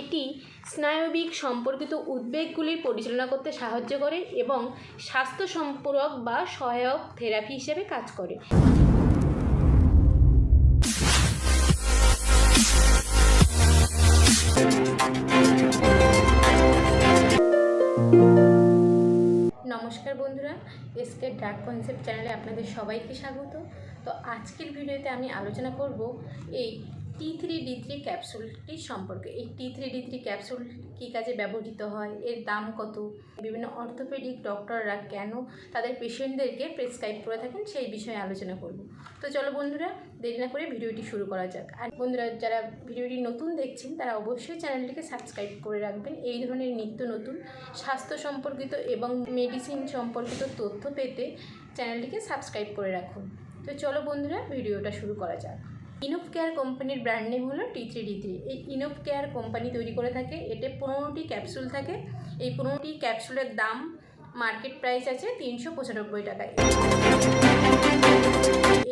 এটি স্নায়বিক সম্পর্কিত উদ্বেগগুলির পরিচালনা করতে সাহায্য করে এবং স্বাস্থ্য সম্পূরক বা সহায়ক থেরাপি হিসেবে কাজ করে। নমস্কার বন্ধুরা এসকে ডার্ক কনসেপ্ট চ্যানেলে আপনাদের সবাইকে স্বাগত। তো আজকের ভিডিওতে আমি আলোচনা করব এই টি থ্রি ডি থ্রি ক্যাপসুলটি সম্পর্কে। এই T three D three capsule কী কাজে ব্যবহৃত হয়? এর দাম কত? বিভিন্ন অর্থোপেডিক ডক্টররা কেন তাদের পেশেন্টদেরকে প্রেসক্রাইব করে থাকেন সেই বিষয়ে আলোচনা করব। তো চলো বন্ধুরা, দেরি না করে ভিডিওটি শুরু করা যাক। আর বন্ধুরা, যারা ভিডিওটি নতুন দেখছেন, তারা অবশ্যই চ্যানেলটিকে সাবস্ক্রাইব করে রাখবেন। এই ধরনের নিত্য নতুন, স্বাস্থ্য সম্পর্কিত এবং মেডিসিন সম্পর্কিত তথ্য পেতে চ্যানেলটিকে সাবস্ক্রাইব করে রাখুন। তো চলো বন্ধুরা, ভিডিওটা শুরু করা যাক। ইনোভ কেয়ার কোম্পানির ব্র্যান্ড নেম হলো টি থ্রি ডি থ্রি এই ইনোভ কেয়ার কোম্পানি তৈরি করে থাকে। এতে পনেরোটি ক্যাপসুল থাকে। এই পনেরোটি ক্যাপসুলের দাম মার্কেট প্রাইস আছে তিনশো পঁচানব্বই টাকায়।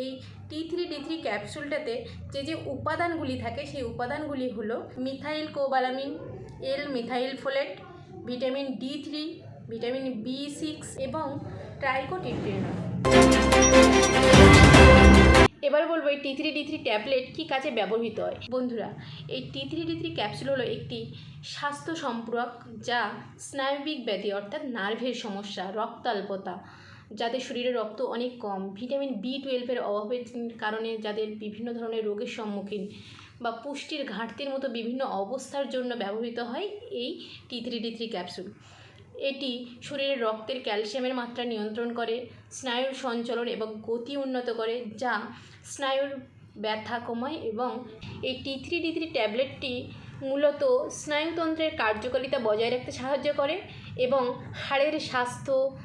এই টি থ্রি ডি থ্রি ক্যাপসুলটাতে যে যে উপাদানগুলি থাকে, সেই উপাদানগুলি হলো methyl cobalamin L methyl folate vitamin D three vitamin B six এবং ট্রাইকোটিট্রিনল এবার বলব এই T three D three tablet কী কাজে ব্যবহৃত হয়? বন্ধুরা, এই T three D three capsule হলো একটি স্বাস্থ্য সম্পূরক যা স্নায়বিক ব্যাধি অর্থাৎ নার্ভের সমস্যা, রক্তাল্পতা, যাদের শরীরে রক্ত অনেক কম, ভিটামিন বি টুয়েলভের অভাবের কারণে যাদের বিভিন্ন ধরনের রোগের সম্মুখীন বা পুষ্টির ঘাটতির মতো বিভিন্ন অবস্থার জন্য ব্যবহৃত হয় এই T three D three capsule এটি শরীরে রক্তের ক্যালসিয়ামের মাত্রা নিয়ন্ত্রণ করে, স্নায়ুর সঞ্চালন এবং গতি উন্নত করে, যা স্নায়ুর ব্যথা কমায় এবং এই টি থ্রি ডি থ্রি ট্যাবলেটটি মূলত স্নায়ুতন্ত্রের কার্যকারিতা বজায় রাখতে সাহায্য করে এবং হাড়ের স্বাস্থ্য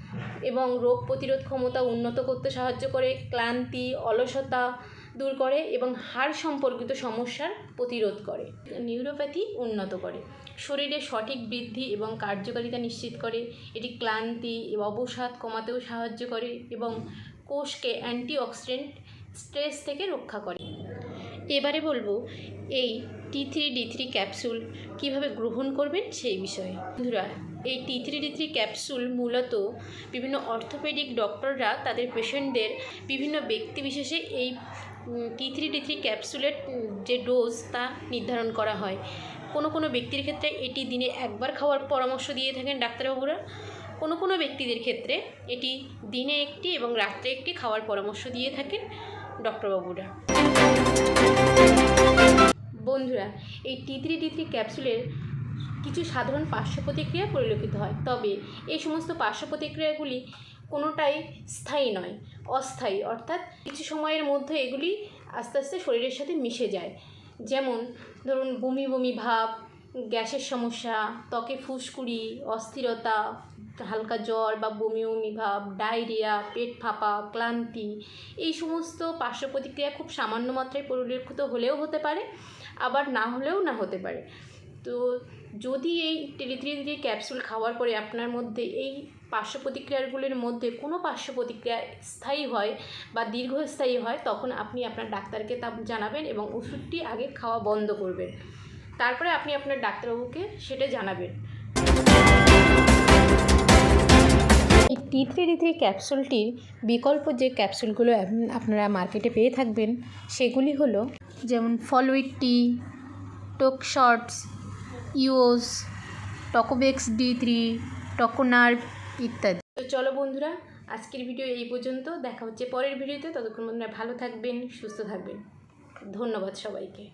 এবং রোগ প্রতিরোধ ক্ষমতা উন্নত করতে সাহায্য করে। ক্লান্তি, অলসতা দূর করে এবং হাড় সম্পর্কিত সমস্যার প্রতিরোধ করে। নিউরোপ্যাথি উন্নত করে। শরীরে সঠিক বৃদ্ধি এবং কার্যকারিতা নিশ্চিত করে। এটি ক্লান্তি এবং অবসাদ কমাতেও সাহায্য করে এবং কোষকে অ্যান্টিঅক্সিডেন্ট স্ট্রেস থেকে রক্ষা করে। এবারে বলব, এই T three D three capsule কীভাবে গ্রহণ করবেন সেই বিষয়ে। বন্ধুরা, এই T three D three capsule মূলত বিভিন্ন অর্থোপেডিক ডক্টররা তাদের পেশেন্টদের বিভিন্ন ব্যক্তি বিশেষে এই টি থ্রি ডি থ্রি ক্যাপসুলের যে ডোজ তা নির্ধারণ করা হয়। কোনো কোনো ব্যক্তির ক্ষেত্রে এটি দিনে একবার খাওয়ার পরামর্শ দিয়ে থাকেন ডাক্তারবাবুরা। কোনো কোনো ব্যক্তিদের ক্ষেত্রে এটি দিনে একটি এবং রাত্রে একটি খাওয়ার পরামর্শ দিয়ে থাকেন। ডক্টরবাবুরা। বন্ধুরা, এই টি থ্রি টি থ্রি ক্যাপসুলের কিছু সাধারণ পার্শ্ব প্রতিক্রিয়া পরিলক্ষিত হয়। তবে এই সমস্ত পার্শ্ব প্রতিক্রিয়াগুলি কোনোটাই স্থায়ী নয়, অস্থায়ী। অর্থাৎ কিছু সময়ের মধ্যে এগুলি আস্তে আস্তে শরীরের সাথে মিশে যায়। যেমন ধরুন, বমি বমি ভাব, গ্যাসের সমস্যা, ত্বকে ফুসকুড়ি, অস্থিরতা হালকা জ্বর বা বমি বমি ভাব, ডায়রিয়া, পেট ফাঁপা, ক্লান্তি, এই সমস্ত পার্শ্ব প্রতিক্রিয়া খুব সামান্য মাত্রায় পরিলক্ষিত হলেও হতে পারে, আবার না হলেও না হতে পারে। তো যদি এই টেলিথ্রি ক্যাপসুল খাওয়ার পরে আপনার মধ্যে এই পার্শ্ব প্রতিক্রিয়াগুলির মধ্যে কোনো পার্শ্ব প্রতিক্রিয়া স্থায়ী হয় বা দীর্ঘস্থায়ী হয়, তখন আপনি আপনার ডাক্তারকে তা জানাবেন এবং ওষুধটি আগে খাওয়া বন্ধ করবেন। তারপরে আপনি আপনার ডাক্তারবাবুকে সেটা জানাবেন। ডি থ্রি ক্যাপসুলটির বিকল্প যে ক্যাপসুলগুলো আপনারা মার্কেটে পেয়ে থাকবেন, সেগুলি হলো যেমন ফলউইট টি টোক শর্টস ইউস টকোবেক্স ডি থ্রি টকোনার্ভ ইত্যাদি। তো চলো বন্ধুরা, আজকের ভিডিও এই পর্যন্ত। দেখা হচ্ছে পরের ভিডিওতে। ততক্ষণ বন্ধুরা ভালো থাকবেন, সুস্থ থাকবেন। ধন্যবাদ সবাইকে।